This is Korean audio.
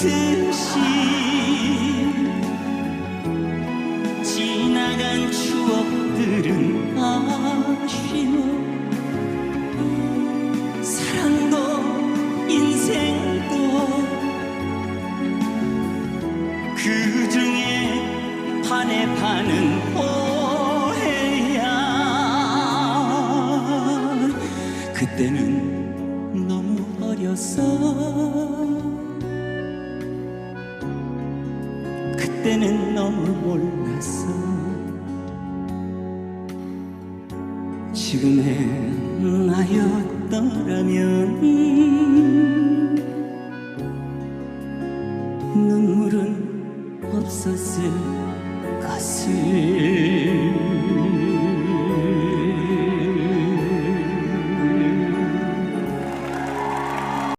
듯이 지나간 추억들은 아쉬워. 사랑도 인생도 그 중에 반에 반은 오해야. 그때는 너무 어렸어 그때는 너무 몰랐어. 지금의 나였더라면 눈물은 없었을 것을